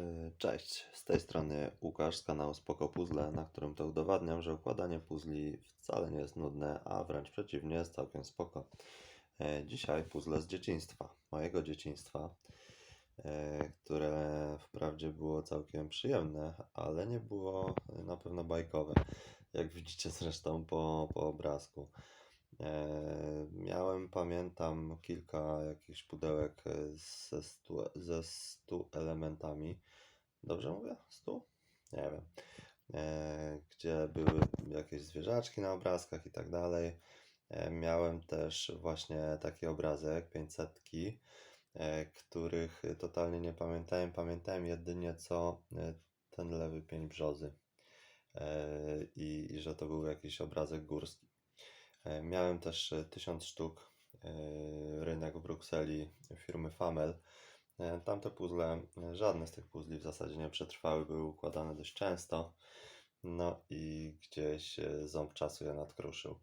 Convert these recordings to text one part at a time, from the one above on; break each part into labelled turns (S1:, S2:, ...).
S1: Y, Cześć, z tej strony Łukasz z kanału Spoko Puzzle, na którym to udowadniam, że układanie puzli wcale nie jest nudne, a wręcz przeciwnie, jest całkiem spoko. E, Dzisiaj puzzle z dzieciństwa, mojego dzieciństwa, e, które wprawdzie było całkiem przyjemne, ale nie było e, na pewno bajkowe, jak widzicie zresztą po, po obrazku. E, Miałem, pamiętam, kilka jakichś pudełek e, ze stu, ze stu elementami. Dobrze mówię? Stu? Nie wiem. E, Gdzie były jakieś zwierzaczki na obrazkach i tak dalej. Miałem też właśnie taki obrazek 500, e, których totalnie nie pamiętałem. Pamiętałem jedynie co ten lewy pień brzozy. I, I że to był jakiś obrazek górski. E, Miałem też e, 1000 sztuk, e, rynek w Brukseli firmy Famel. E, Tamte puzzle, e, żadne z tych puzli w zasadzie nie przetrwały, były układane dość często. No i gdzieś e, ząb czasu je nadkruszył.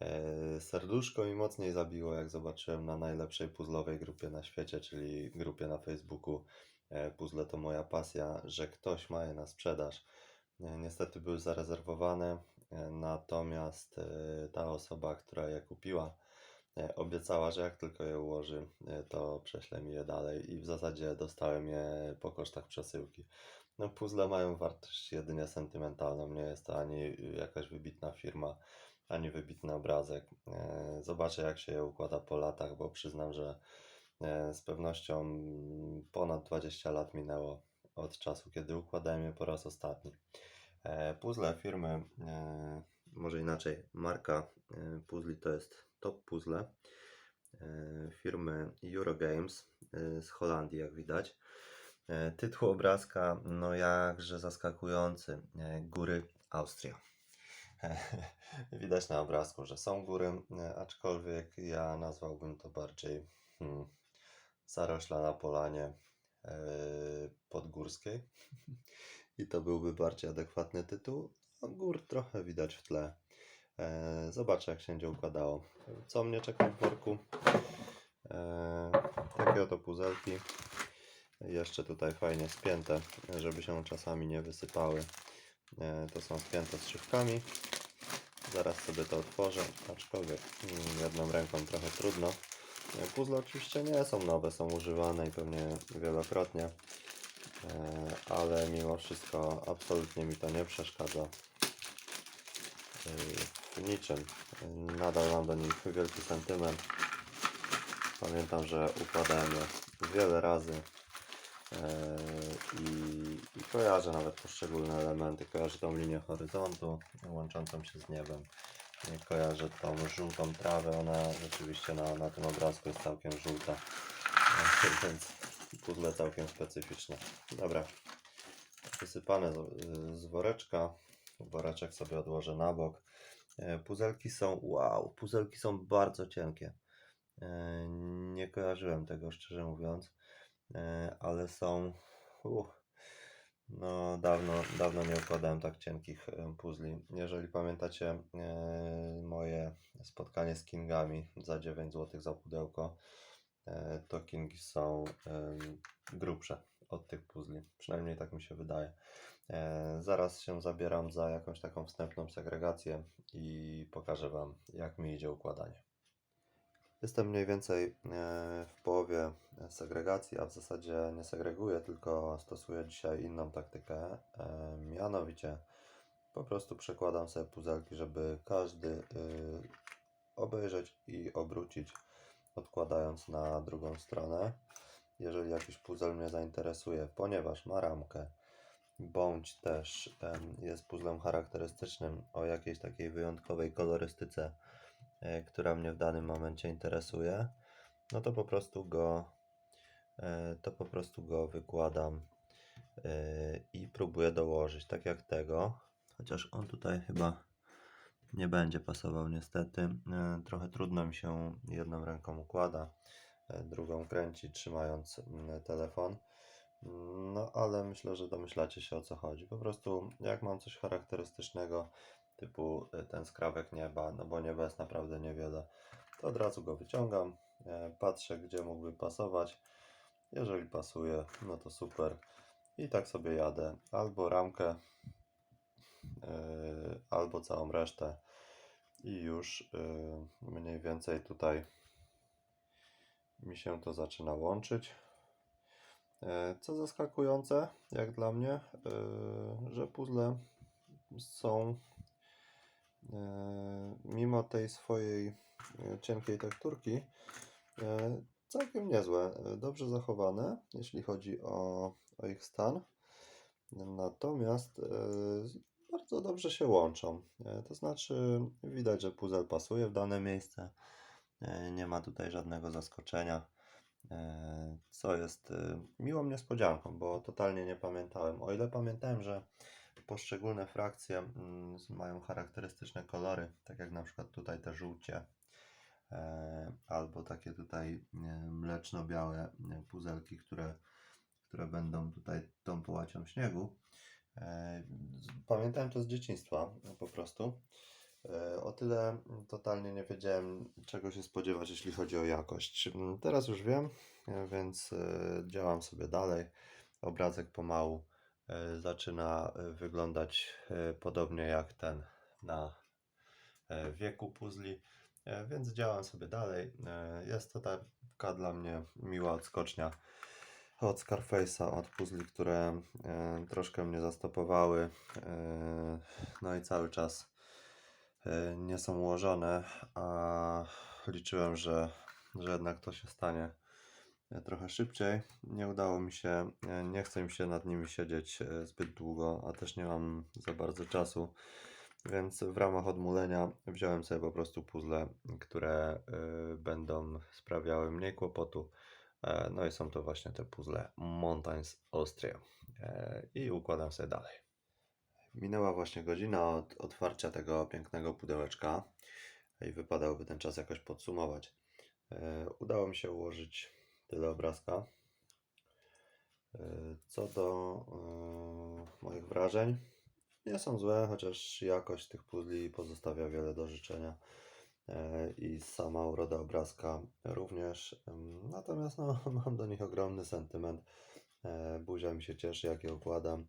S1: E, Serduszko mi mocniej zabiło, jak zobaczyłem na najlepszej puzzlowej grupie na świecie, czyli grupie na Facebooku e, Puzzle to moja pasja, że ktoś ma je na sprzedaż. E, Niestety były zarezerwowane, e, natomiast e, ta osoba, która je kupiła, e, obiecała, że jak tylko je ułoży, e, to prześle mi je dalej i w zasadzie dostałem je po kosztach przesyłki. No, puzzle mają wartość jedynie sentymentalną, nie jest to ani jakaś wybitna firma, ani wybitny obrazek. E, Zobaczę, jak się je układa po latach, bo przyznam, że e, z pewnością ponad 20 lat minęło od czasu, kiedy układałem je po raz ostatni. E, Puzzle firmy, e, może inaczej, marka e, puzli to jest Top Puzzle firmy Eurogames z Holandii, jak widać. Tytuł obrazka, no jakże zaskakujący. Góry Austria. Widać na obrazku, że są góry, aczkolwiek ja nazwałbym to bardziej hmm, zarośla na polanie e, podgórskiej. I to byłby bardziej adekwatny tytuł. No, gór trochę widać w tle. E, Zobaczę, jak się będzie układało. Co mnie czeka w worku? E, Takie oto puzelki. Jeszcze tutaj fajnie spięte, żeby się czasami nie wysypały. E, To są spięte strzywkami. Zaraz sobie to otworzę, aczkolwiek mm, jedną ręką trochę trudno. E, Puzzle oczywiście nie są nowe, są używane i pewnie wielokrotnie, ale mimo wszystko absolutnie mi to nie przeszkadza E, w niczym. E, Nadal mam do nich wielki sentyment. Pamiętam, że układałem je wiele razy e, i, i kojarzę nawet poszczególne elementy. Kojarzę tą linię horyzontu łączącą się z niebem. E, Kojarzę tą żółtą trawę. Ona rzeczywiście na, na tym obrazku jest całkiem żółta. E, Więc puzzle całkiem specyficzne. Dobra. Wysypane z, z woreczka. Woreczek sobie odłożę na bok. E, Puzelki są, wow, puzelki są bardzo cienkie. E, Nie kojarzyłem tego, szczerze mówiąc, E, ale są, uch, no dawno, dawno nie układałem tak cienkich puzli. Jeżeli pamiętacie moje spotkanie z Kingami za 9 zł za pudełko, e, to Kingi są grubsze od tych puzli. Przynajmniej tak mi się wydaje. E, Zaraz się zabieram za jakąś taką wstępną segregację i pokażę Wam, jak mi idzie układanie. Jestem mniej więcej e, w połowie segregacji, a w zasadzie nie segreguję, tylko stosuję dzisiaj inną taktykę. Mianowicie po prostu przekładam sobie puzelki, żeby każdy y, obejrzeć i obrócić, odkładając na drugą stronę. Jeżeli jakiś puzzle mnie zainteresuje, ponieważ ma ramkę, bądź też jest puzzlem charakterystycznym o jakiejś takiej wyjątkowej kolorystyce, e, która mnie w danym momencie interesuje, no to po prostu go, e, to po prostu go wykładam e, i próbuję dołożyć, tak jak tego, chociaż on tutaj chyba nie będzie pasował niestety. E, Trochę trudno mi się jedną ręką układa, e, drugą kręci trzymając mm, telefon. Mm, No ale myślę, że domyślacie się o co chodzi. Po prostu jak mam coś charakterystycznego, typu e, ten skrawek nieba, no bo nieba jest naprawdę niewiele, to od razu go wyciągam, patrzę gdzie mógłby pasować. Jeżeli pasuje, no to super. I tak sobie jadę. Albo ramkę, albo całą resztę. I już yy, mniej więcej tutaj mi się to zaczyna łączyć. E, Co zaskakujące, jak dla mnie, e, że puzzle są e, mimo tej swojej e, cienkiej tekturki e, całkiem niezłe, e, dobrze zachowane, jeśli chodzi o, o ich stan. Natomiast e, bardzo dobrze się łączą. E, To znaczy, widać, że puzzle pasuje w dane miejsce. E, Nie ma tutaj żadnego zaskoczenia. E, co jest miłą niespodzianką, bo totalnie nie pamiętałem. O ile pamiętałem, że poszczególne frakcje mm, mają charakterystyczne kolory, tak jak na przykład tutaj te żółcie, albo takie tutaj mleczno-białe puzelki, które, które będą tutaj tą połacią śniegu. E, Pamiętałem to z dzieciństwa po prostu. E, O tyle totalnie nie wiedziałem, czego się spodziewać, jeśli chodzi o jakość. Teraz już wiem, więc e, działam sobie dalej. Obrazek pomału zaczyna wyglądać podobnie jak ten na wieku puzli, więc działam sobie dalej. Jest to taka dla mnie miła odskocznia od Scarface'a, od puzli, które e, troszkę mnie zastopowały. E, No i cały czas e, nie są ułożone, a liczyłem, że, że jednak to się stanie e, trochę szybciej. Nie udało mi się, e, nie chcę mi się nad nimi siedzieć e, zbyt długo, a też nie mam za bardzo czasu. Więc w ramach odmulenia wziąłem sobie po prostu puzzle, które y, będą sprawiały mniej kłopotu. E, No i są to właśnie te puzzle Mountains Austria. E, I układam sobie dalej. Minęła właśnie godzina od otwarcia tego pięknego pudełeczka i wypadałoby ten czas jakoś podsumować. E, Udało mi się ułożyć tyle obrazka. Co do moich wrażeń, nie są złe, chociaż jakość tych puzli pozostawia wiele do życzenia. E, I sama uroda obrazka również. Natomiast no, mam do nich ogromny sentyment. E, Buzia mi się cieszy, jak je układam.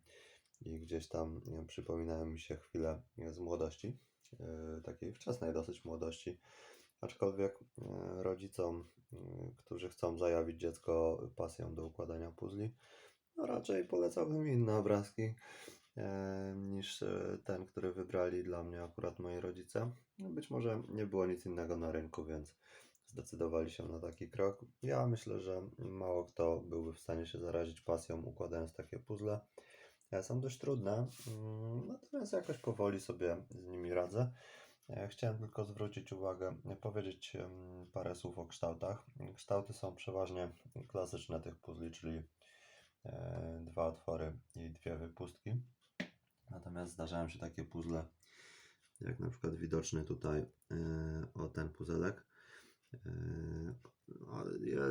S1: I gdzieś tam przypominają mi się chwile z młodości, e, takiej wczesnej dosyć młodości. Aczkolwiek rodzicom, którzy chcą zajawić dziecko pasją do układania puzli, no raczej polecałbym inne obrazki niż e, ten, który wybrali dla mnie akurat moi rodzice. No, Być może nie było nic innego na rynku, więc zdecydowali się na taki krok. Ja myślę, że mało kto byłby w stanie się zarazić pasją układając takie puzzle. E, Są dość trudne, mm, natomiast jakoś powoli sobie z nimi radzę. E, Chciałem tylko zwrócić uwagę, powiedzieć parę słów o kształtach. Kształty są przeważnie klasyczne tych puzli, czyli dwa otwory i dwie wypustki. Natomiast zdarzają się takie puzzle, jak na przykład widoczny tutaj e, o ten puzelek. E,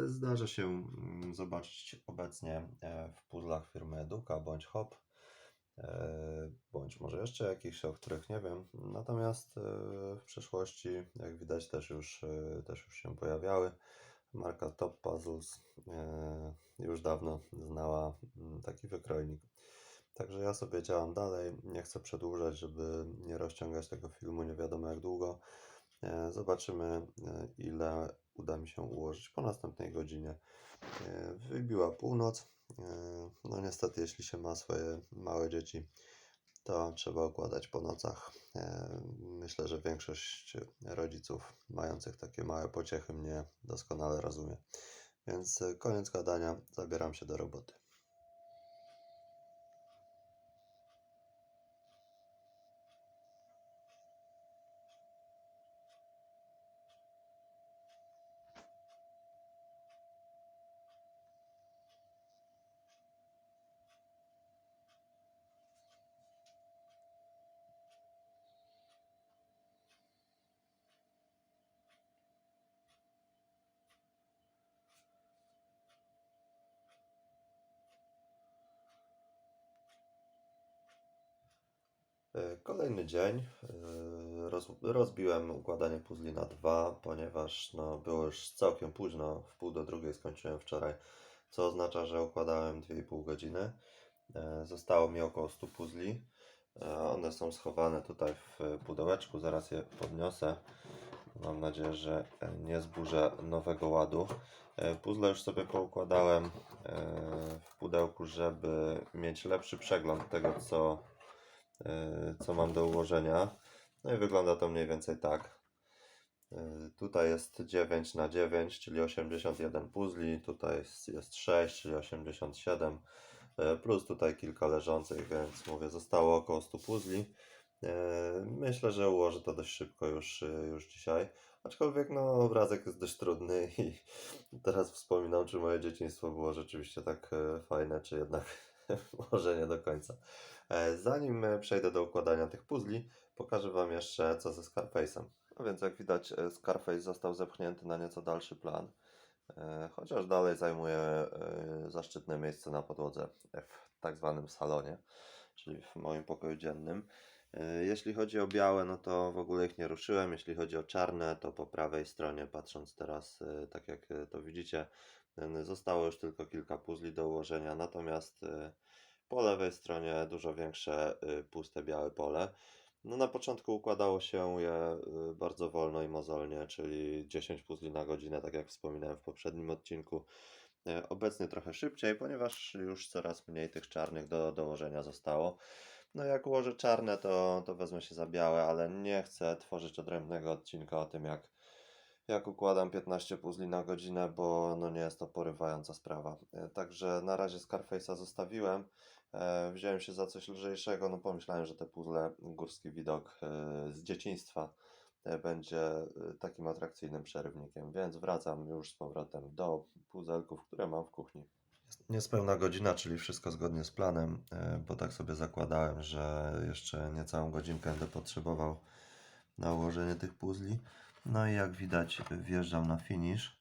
S1: Zdarza się mm, zobaczyć obecnie e, w puzzlach firmy Eduka bądź Hop, bądź może jeszcze jakichś, o których nie wiem. Natomiast w przeszłości, jak widać, też już, też już się pojawiały. Marka Top Puzzles już dawno znała mm, taki wykrojnik. Także ja sobie działam dalej. Nie chcę przedłużać, żeby nie rozciągać tego filmu nie wiadomo jak długo. E, Zobaczymy, e, ile uda mi się ułożyć po następnej godzinie. E, Wybiła północ. No niestety, jeśli się ma swoje małe dzieci, to trzeba układać po nocach. Myślę, że większość rodziców mających takie małe pociechy mnie doskonale rozumie. Więc koniec gadania, zabieram się do roboty. Kolejny dzień. E, Roz, rozbiłem układanie puzli na dwa, ponieważ no, było już całkiem późno. W pół do drugiej skończyłem wczoraj, co oznacza, że układałem 2,5 godziny. E, Zostało mi około 100 puzli. E, One są schowane tutaj w pudełeczku, zaraz je podniosę. Mam nadzieję, że nie zburzę nowego ładu. Puzzle już sobie poukładałem w pudełku, żeby mieć lepszy przegląd tego, co, co mam do ułożenia. No i wygląda to mniej więcej tak. E, Tutaj jest 9 na 9, czyli 81 puzli. Tutaj jest, jest 6, czyli 87. E, Plus tutaj kilka leżących, więc mówię, zostało około 100 puzli. E, Myślę, że ułożę to dość szybko już, e, już dzisiaj. Aczkolwiek no, obrazek jest dość trudny i teraz wspominam, czy moje dzieciństwo było rzeczywiście tak e, fajne, czy jednak może nie do końca. E, Zanim e, przejdę do układania tych puzli, pokażę Wam jeszcze co ze Scarface'em. No więc jak widać e, Scarface został zepchnięty na nieco dalszy plan, chociaż dalej zajmuje zaszczytne miejsce na podłodze w tak zwanym salonie, czyli w moim pokoju dziennym. Jeśli chodzi o białe, no to w ogóle ich nie ruszyłem. Jeśli chodzi o czarne, to po prawej stronie, patrząc teraz, tak jak to widzicie, zostało już tylko kilka puzli do ułożenia, natomiast po lewej stronie dużo większe e, puste białe pole. No na początku układało się je y, bardzo wolno i mozolnie, czyli 10 puzli na godzinę, tak jak wspominałem w poprzednim odcinku. E, Obecnie trochę szybciej, ponieważ już coraz mniej tych czarnych do dołożenia zostało. No jak ułożę czarne, to, to wezmę się za białe, ale nie chcę tworzyć odrębnego odcinka o tym, jak, jak układam 15 puzli na godzinę, bo no nie jest to porywająca sprawa. E, Także na razie Scarface'a zostawiłem. E, Wziąłem się za coś lżejszego, no pomyślałem, że te puzzle Górski Widok e, z dzieciństwa e, będzie takim atrakcyjnym przerywnikiem, więc wracam już z powrotem do puzelków, które mam w kuchni. Niespełna godzina, czyli wszystko zgodnie z planem, bo tak sobie zakładałem, że jeszcze niecałą godzinkę będę potrzebował na ułożenie tych puzli. No i jak widać wjeżdżam na finish.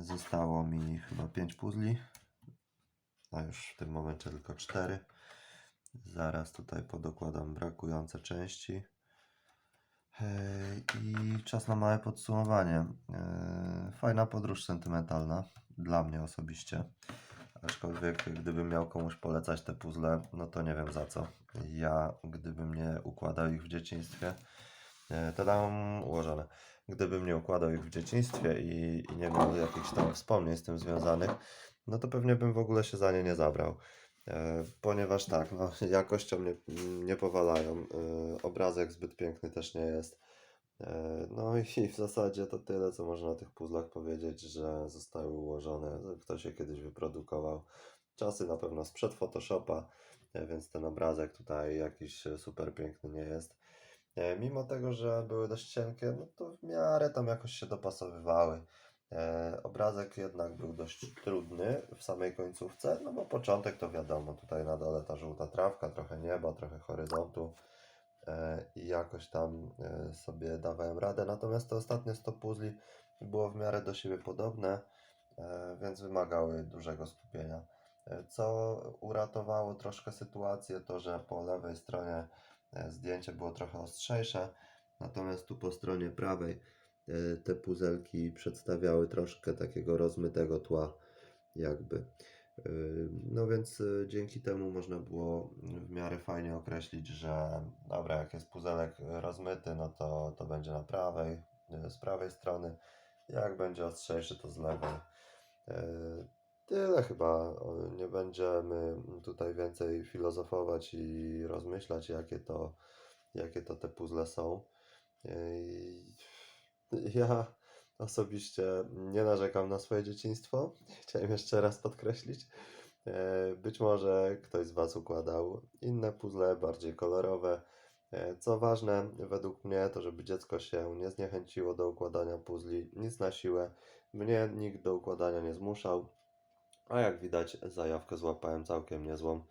S1: Zostało mi chyba 5 puzli, a już w tym momencie tylko 4. Zaraz tutaj podokładam brakujące części. I czas na małe podsumowanie. E, Fajna podróż sentymentalna dla mnie osobiście. Aczkolwiek gdybym miał komuś polecać te puzzle, no to nie wiem za co. Ja, gdybym nie układał ich w dzieciństwie, e, to tam ułożone. Gdybym nie układał ich w dzieciństwie i, i nie miał jakichś tam wspomnień z tym związanych, no to pewnie bym w ogóle się za nie nie zabrał. E, ponieważ tak, no, jakością nie, nie powalają. E, obrazek zbyt piękny też nie jest. E, no i w zasadzie to tyle, co można o tych puzzlach powiedzieć, że zostały ułożone. Ktoś je kiedyś wyprodukował. Czasy na pewno sprzed Photoshopa, więc ten obrazek tutaj jakiś super piękny nie jest. Mimo tego, że były dość cienkie, no to w miarę tam jakoś się dopasowywały. E, obrazek jednak był dość trudny w samej końcówce, no bo początek to wiadomo, tutaj na dole ta żółta trawka, trochę nieba, trochę horyzontu e, i jakoś tam e, sobie dawałem radę. Natomiast te ostatnie 100 puzli było w miarę do siebie podobne, więc wymagały dużego skupienia. Co uratowało troszkę sytuację, to że po lewej stronie zdjęcie było trochę ostrzejsze, natomiast tu po stronie prawej te puzelki przedstawiały troszkę takiego rozmytego tła, jakby. E, No więc e, dzięki temu można było w miarę fajnie określić, że dobra, jak jest puzelek rozmyty, no to, to będzie na prawej, e, z prawej strony, jak będzie ostrzejszy, to z lewej. E, Tyle chyba. Nie będziemy tutaj więcej filozofować i rozmyślać, jakie to, jakie to te puzzle są. Ja osobiście nie narzekam na swoje dzieciństwo. Chciałem jeszcze raz podkreślić. E, Być może ktoś z Was układał inne puzzle, bardziej kolorowe. E, Co ważne, według mnie, to żeby dziecko się nie zniechęciło do układania puzli, nic na siłę. Mnie nikt do układania nie zmuszał, a jak widać, zajawkę złapałem całkiem niezłą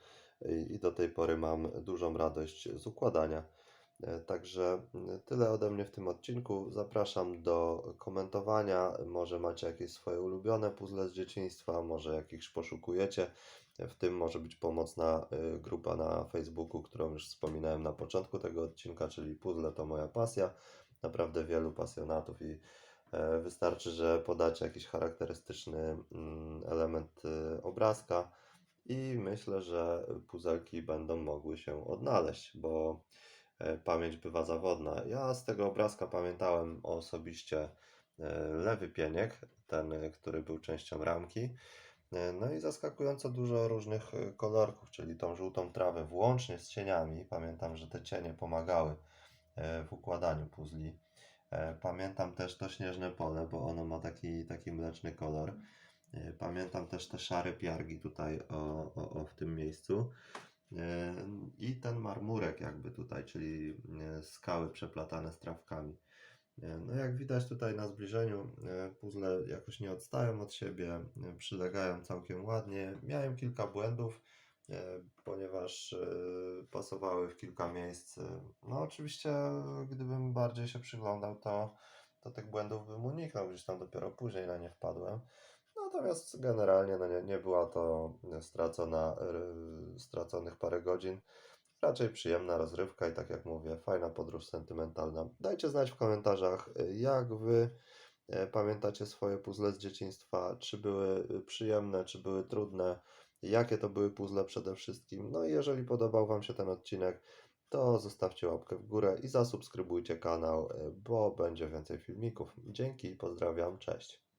S1: i do tej pory mam dużą radość z układania. Także mm, tyle ode mnie w tym odcinku. Zapraszam do komentowania. Może macie jakieś swoje ulubione puzzle z dzieciństwa, może jakichś poszukujecie. W tym może być pomocna y, grupa na Facebooku, którą już wspominałem na początku tego odcinka, czyli Puzzle to moja pasja. Naprawdę wielu pasjonatów i e, wystarczy, że podacie jakiś charakterystyczny mm, element y, obrazka i myślę, że puzelki będą mogły się odnaleźć, bo pamięć bywa zawodna. Ja z tego obrazka pamiętałem osobiście e, lewy pieniek, ten, e, który był częścią ramki. E, No i zaskakująco dużo różnych e, kolorków, czyli tą żółtą trawę, włącznie z cieniami. Pamiętam, że te cienie pomagały e, w układaniu puzli. E, Pamiętam też to śnieżne pole, bo ono ma taki, taki mleczny kolor. E, Pamiętam też te szare piargi tutaj o, o, o w tym miejscu. E, I ten marmurek jakby tutaj, czyli e, skały przeplatane z trawkami. E, No jak widać tutaj na zbliżeniu, puzzle jakoś nie odstają od siebie, przylegają całkiem ładnie. Miałem kilka błędów, ponieważ pasowały w kilka miejsc. No oczywiście, gdybym bardziej się przyglądał, to, to tych błędów bym uniknął, gdzieś tam dopiero później na nie wpadłem. Natomiast generalnie no nie, nie była to stracona, straconych parę godzin. Raczej przyjemna rozrywka i tak jak mówię, fajna podróż sentymentalna. Dajcie znać w komentarzach, y, jak wy e, pamiętacie swoje puzzle z dzieciństwa, czy były y, przyjemne, czy były trudne, jakie to były puzzle przede wszystkim. No i jeżeli podobał wam się ten odcinek, to zostawcie łapkę w górę i zasubskrybujcie kanał, y, bo będzie więcej filmików. Dzięki, pozdrawiam, cześć.